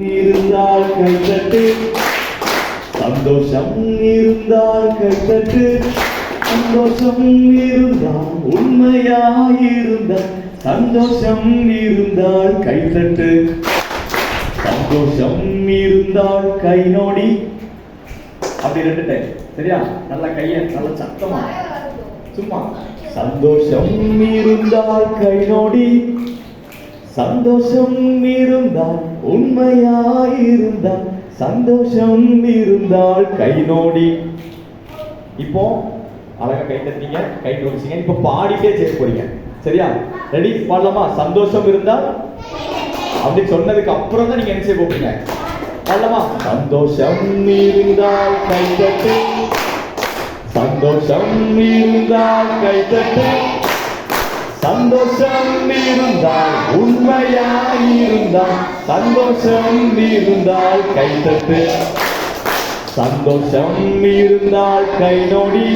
இருந்தால் கைத்தட்டு சந்தோஷம் இருந்தால் கைத்தட்டு சந்தோஷம் இருந்தால் உண்மையாயிருந்தால் சந்தோஷம் இருந்தால் கைத்தட்டு சந்தோஷம் இருந்தால் கை நோடி. அப்படி ரெண்டு டைம் சரியா? நல்ல கைய நல்ல சத்தமா? சும்மா. சந்தோஷம் இருந்தால் கை நோடி. சந்தோஷம் இருந்தால் உண்மையாயிருந்தால் சந்தோஷம் இருந்தால் கை நோடி. இப்போ அழகா கை தட்டிங்க கை நோடிச்சிங்க. இப்போ பாடிட்டே சேர்க்க போறீங்க. சரியா? ரெடி பாடலாமா? சந்தோஷம் இருந்தால்? அப்படி சொன்னதுக்கு அப்புறம் தான் நீங்க என்ன செய்ய போறீங்க? பாடலாமா? சந்தோஷம் இருந்தால் கை தட்டு. சந்தோஷம் இருந்தால் கை தட்டு. சந்தோஷம் இருந்தால் உண்மையாயிருந்தால் சந்தோஷம் இருந்தால் கைத்தட்டு சந்தோஷம் இருந்தால் கை நோடி.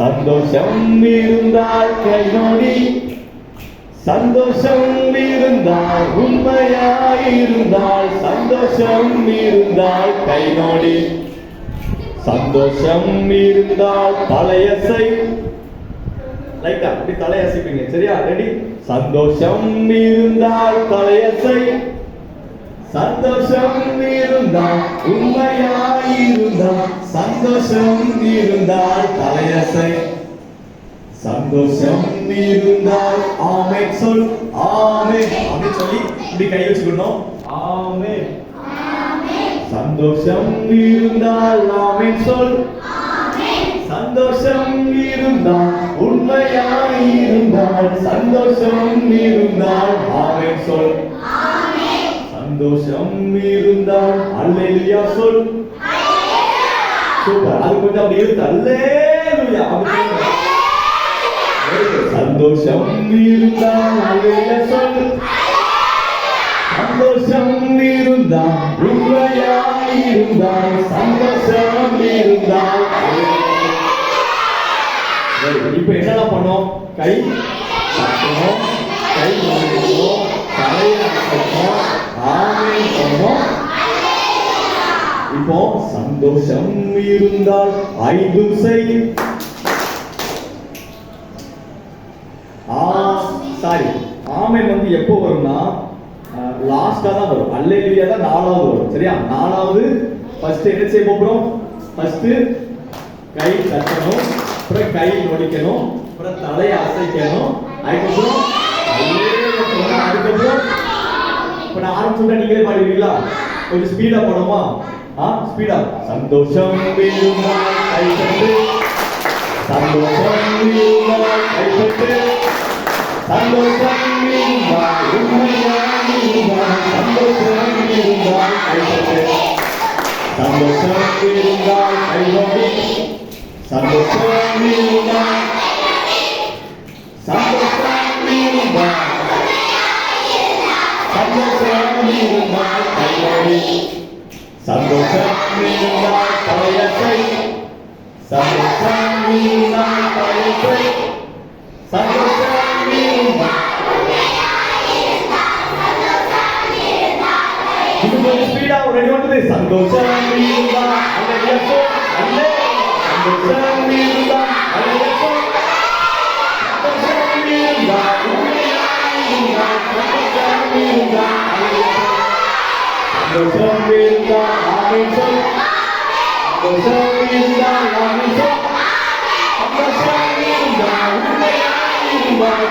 சந்தோஷம் இருந்தால் கை நோடி. சந்தோஷம் இருந்தால் உண்மையாயிருந்தால் சந்தோஷம் இருந்தால் கை நோடி. சந்தோஷம் இருந்தால் தலையசை லைட்டா அப்படி தலையசைப்பீங்க சரியா? ரெடி சந்தோஷம் இருந்தால் தலையசை சந்தோஷம் இருந்தால் உண்மையாயிருந்தால் சந்தோஷம் இருந்தால் தலையசை சந்தோஷம் இருந்தால் ஆமே சொல். ஆமே. அப்படி சொல்லி இப்படி கை வச்சுக்கணும். ஆமே. சந்தோஷம் இருந்தால் ஆமே சொல். சந்தோஷம் இருந்தால் உண்மையாயிருந்தால் சந்தோஷம் இருந்தால் ஆமென் சொல். சந்தோஷம் இருந்தால் அல்லேலூயா சொல். சூப்பர். அது கொஞ்சம் அப்படி இருக்கு. அல்லேலூயா. சந்தோஷம் இருந்தால் அல்லேலூயா சொல். சந்தோஷம் இருந்தால் இப்போ good. பண்ணோம்? கை தட்டணும் கை முடிக்கணும் தலையை அசைக்கணும் ஆமே பண்ணணும் இப்போ சந்தோஷம் இருந்தால் ஐந்து செய் ஆ சாரி ஆமென் வந்து எப்போ வரும்னா லாஸ்டா தான் வரும். அல்லேலியா தான் நாலாவது வரும். சரியா? நாலாவது ஃபர்ஸ்ட் என்ன செய்ய போறோம் ஃபர்ஸ்ட் கை தட்டணும். அப்புறம் கை நொடிக்கணும் அப்புறம் தலையை அசைக்கணும். அதுக்கப்புறம் அதுக்கப்புறம் இப்ப நான் ஆரம்பிச்சுட்டா நீங்களே பாடுவீங்களா கொஞ்சம் ஸ்பீடா போனோமா ஆ ஸ்பீடா சந்தோஷம் இருந்தால் கைத்தட்டு சந்தோஷம் சந்தோஷம் உண்மையாக இருந்தால் சந்தோஷம் இருந்தால் கைத்தட்டு சந்தோஷம் இருந்தால் கைதொடி சந்தோஷம் இருந்தால் சந்தோஷம் இருந்தால் சந்தோஷம் இருந்தால் கைதொடி சந்தோஷம் இருந்தால் தலையசை சந்தோஷம் இருந்தால் தலையசை சந்தோஷம் இருந்தால் இது கொஞ்சம் ஸ்பீடா ரெடி வந்து சந்தோஷம் இருந்தா அந்த இயக்கோ அல்ல சந்தோஷம் இருந்தா அந்த இயக்கோ சந்தோஷம் இருந்தா உண்மையாயிருந்தா சந்தோஷம் இருந்தா அந்த இயக்கோ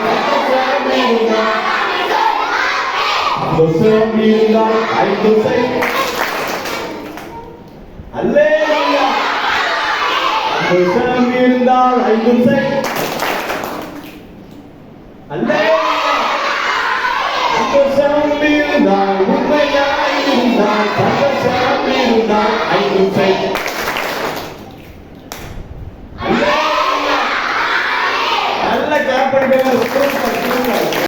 சந்தோஷம் இருந்தா ஆமென் சொல் சந்தோஷம் இருந்தா ஆமென் சொல் There's seven million dollars. You gonna say? Hello. There's seven million dollars.